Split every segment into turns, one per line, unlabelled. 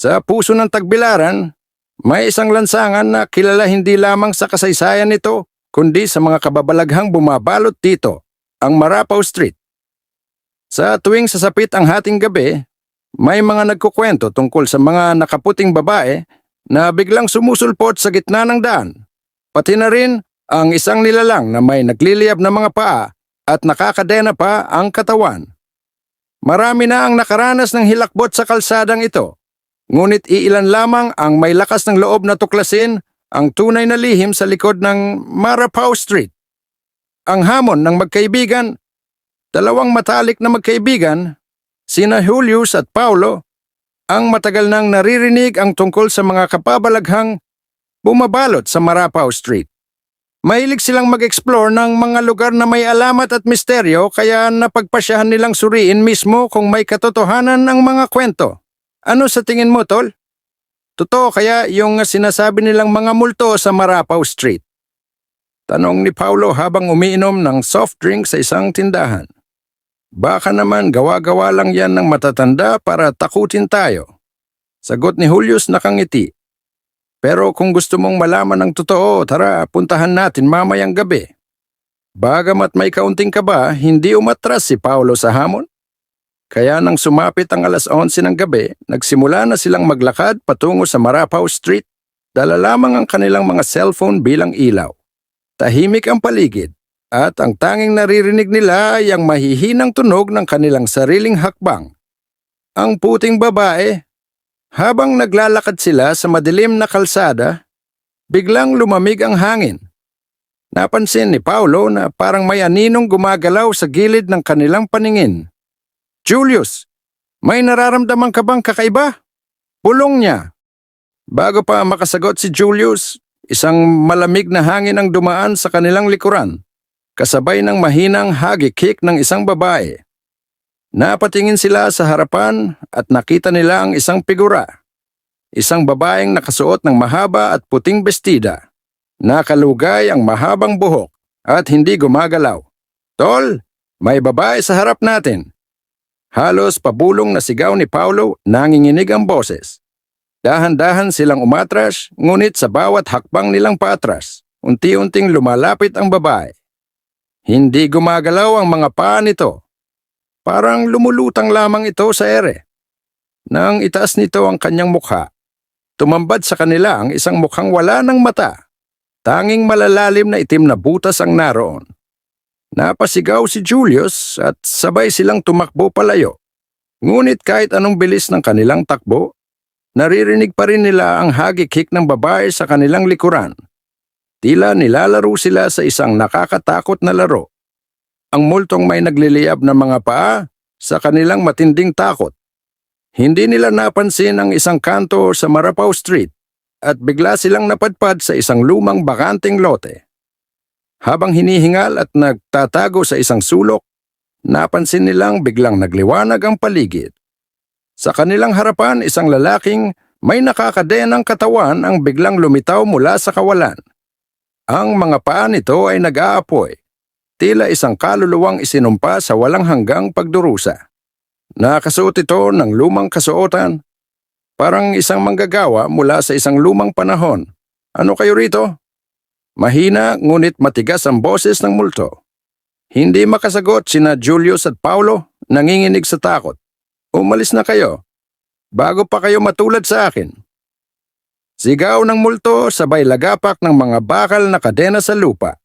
Sa puso ng Tagbilaran, may isang lansangan na kilala hindi lamang sa kasaysayan nito, kundi sa mga kababalaghang bumabalot dito, ang Marapaw Street. Sa tuwing sasapit ang hating gabi, may mga nagkukwento tungkol sa mga nakaputing babae na biglang sumusulpot sa gitna ng daan. Pati na rin ang isang nilalang na may nagliliyab na mga paa at nakakadena pa ang katawan. Marami na ang nakaranas ng hilakbot sa kalsadang ito, ngunit iilan lamang ang may lakas ng loob na tuklasin ang tunay na lihim sa likod ng Marapaw Street. Ang hamon ng magkaibigan, dalawang matalik na magkaibigan, sina Julius at Paulo, ang matagal nang naririnig ang tungkol sa mga kapabalaghang bumabalot sa Marapaw Street. Mahilig silang mag-explore ng mga lugar na may alamat at misteryo kaya napagpasyahan nilang suriin mismo kung may katotohanan ng mga kwento. Ano sa tingin mo, Tol? Totoo kaya yung sinasabi nilang mga multo sa Marapaw Street? Tanong ni Paulo habang umiinom ng soft drink sa isang tindahan. Baka naman gawa-gawa lang yan ng matatanda para takutin tayo. Sagot ni Julius nakangiti. Pero kung gusto mong malaman ng totoo, tara puntahan natin mamayang gabi. Bagamat may kaunting kaba, hindi umatras si Paulo sa hamon. Kaya nang sumapit ang alas 11 ng gabi, nagsimula na silang maglakad patungo sa Marapaw Street, dala lamang ang kanilang mga cellphone bilang ilaw. Tahimik ang paligid, at ang tanging naririnig nila ay ang mahihinang tunog ng kanilang sariling hakbang. Ang puting babae, habang naglalakad sila sa madilim na kalsada, biglang lumamig ang hangin. Napansin ni Paulo na parang may aninong gumagalaw sa gilid ng kanilang paningin. Julius, may nararamdaman ka bang kakaiba? Pulong niya. Bago pa makasagot si Julius, isang malamig na hangin ang dumaan sa kanilang likuran, kasabay ng mahinang hagi-kick ng isang babae. Napatingin sila sa harapan at nakita nila ang isang figura. Isang babaeng nakasuot ng mahaba at puting bestida. Nakalugay ang mahabang buhok at hindi gumagalaw. Tol, may babae sa harap natin. Halos pabulong na sigaw ni Paulo nanginginig ang boses. Dahan-dahan silang umatras, ngunit sa bawat hakbang nilang paatras, unti-unting lumalapit ang babae. Hindi gumagalaw ang mga paa nito Parang lumulutang lamang ito sa ere. Nang itaas nito ang kanyang mukha, tumambad sa kanila ang isang mukhang wala ng mata. Tanging malalalim na itim na butas ang naroon. Napasigaw si Julius at sabay silang tumakbo palayo. Ngunit kahit anong bilis ng kanilang takbo, naririnig pa rin nila ang hagikik ng babae sa kanilang likuran. Tila nilalaro sila sa isang nakakatakot na laro ang multong may nagliliyab na mga paa sa kanilang matinding takot. Hindi nila napansin ang isang kanto sa Marapaw Street at bigla silang napadpad sa isang lumang bakanting lote. Habang hinihingal at nagtatago sa isang sulok, napansin nilang biglang nagliwanag ang paligid. Sa kanilang harapan isang lalaking may nakakadenang katawan ang biglang lumitaw mula sa kawalan. Ang mga paa nito ay nag-aapoy tila isang kaluluwang isinumpa sa walang hanggang pagdurusa. Nakasuot ito ng lumang kasuotan, parang isang manggagawa mula sa isang lumang panahon. Ano kayo rito? Mahina ngunit matigas ang boses ng multo. Hindi makasagot sina Julius at Paulo, nanginginig sa takot. Umalis na kayo, bago pa kayo matulad sa akin. Sigaw ng multo sabay lagapak ng mga bakal na kadena sa lupa.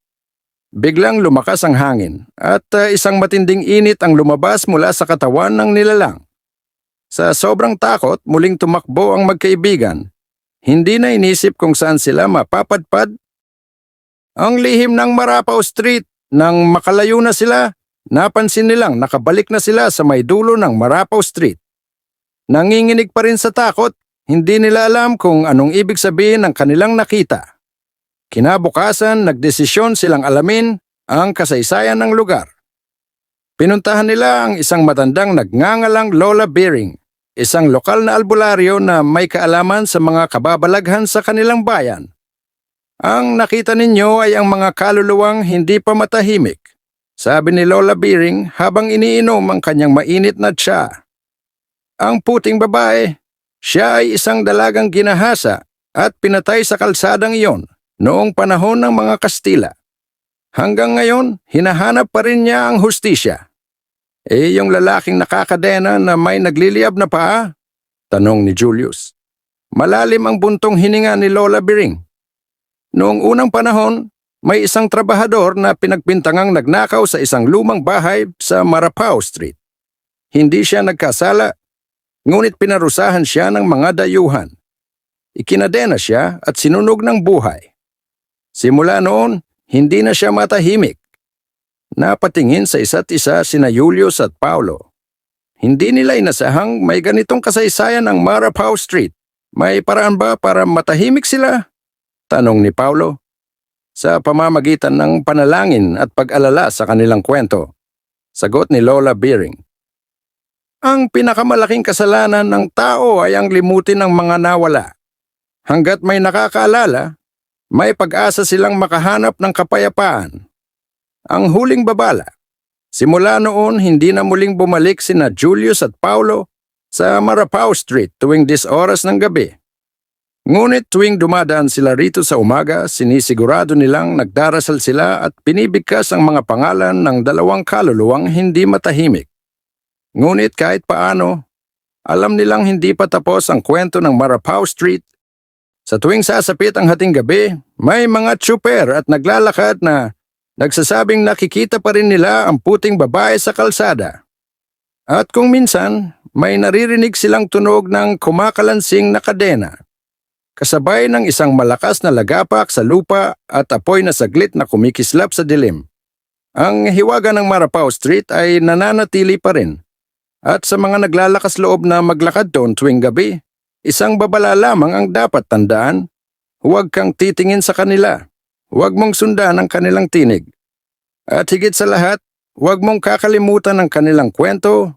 Biglang lumakas ang hangin at uh, isang matinding init ang lumabas mula sa katawan ng nilalang. Sa sobrang takot, muling tumakbo ang magkaibigan. Hindi na inisip kung saan sila mapapadpad. Ang lihim ng Marapaw Street, nang makalayo na sila, napansin nilang nakabalik na sila sa may dulo ng Marapaw Street. Nanginginig pa rin sa takot, hindi nila alam kung anong ibig sabihin ng kanilang nakita. Kinabukasan, nagdesisyon silang alamin ang kasaysayan ng lugar. Pinuntahan nila ang isang matandang nagngangalang Lola Bearing, isang lokal na albularyo na may kaalaman sa mga kababalaghan sa kanilang bayan. Ang nakita ninyo ay ang mga kaluluwang hindi pa matahimik, sabi ni Lola Bearing habang iniinom ang kanyang mainit na tsa. Ang puting babae, Siya ay isang dalagang ginahasa at pinatay sa kalsadang iyon noong panahon ng mga Kastila. Hanggang ngayon, hinahanap pa rin niya ang hustisya. Eh, yung lalaking nakakadena na may nagliliyab na paa? Tanong ni Julius. Malalim ang buntong hininga ni Lola Biring. Noong unang panahon, may isang trabahador na pinagpintangang nagnakaw sa isang lumang bahay sa Marapao Street. Hindi siya nagkasala, ngunit pinarusahan siya ng mga dayuhan. Ikinadena siya at sinunog ng buhay. Simula noon, hindi na siya matahimik. Napatingin sa isa't isa sina Julius at Paulo. Hindi nila inasahang may ganitong kasaysayan ang Marapao Street. May paraan ba para matahimik sila? Tanong ni Paulo. Sa pamamagitan ng panalangin at pag-alala sa kanilang kwento. Sagot ni Lola Beering. Ang pinakamalaking kasalanan ng tao ay ang limutin ng mga nawala. Hanggat may nakakaalala, may pag-asa silang makahanap ng kapayapaan. Ang huling babala. Simula noon, hindi na muling bumalik sina Julius at Paulo sa Marapao Street tuwing 10 oras ng gabi. Ngunit tuwing dumadaan sila rito sa umaga, sinisigurado nilang nagdarasal sila at pinibigkas ang mga pangalan ng dalawang kaluluwang hindi matahimik. Ngunit kahit paano, alam nilang hindi pa tapos ang kwento ng Marapao Street. Sa tuwing sasapit ang hating gabi, may mga tsuper at naglalakad na nagsasabing nakikita pa rin nila ang puting babae sa kalsada. At kung minsan, may naririnig silang tunog ng kumakalansing na kadena kasabay ng isang malakas na lagapak sa lupa at apoy na saglit na kumikislap sa dilim. Ang hiwaga ng Marapao Street ay nananatili pa rin. At sa mga naglalakas loob na maglakad doon tuwing gabi, isang babala lamang ang dapat tandaan. Huwag kang titingin sa kanila. Huwag mong sundan ang kanilang tinig. At higit sa lahat, huwag mong kakalimutan ang kanilang kwento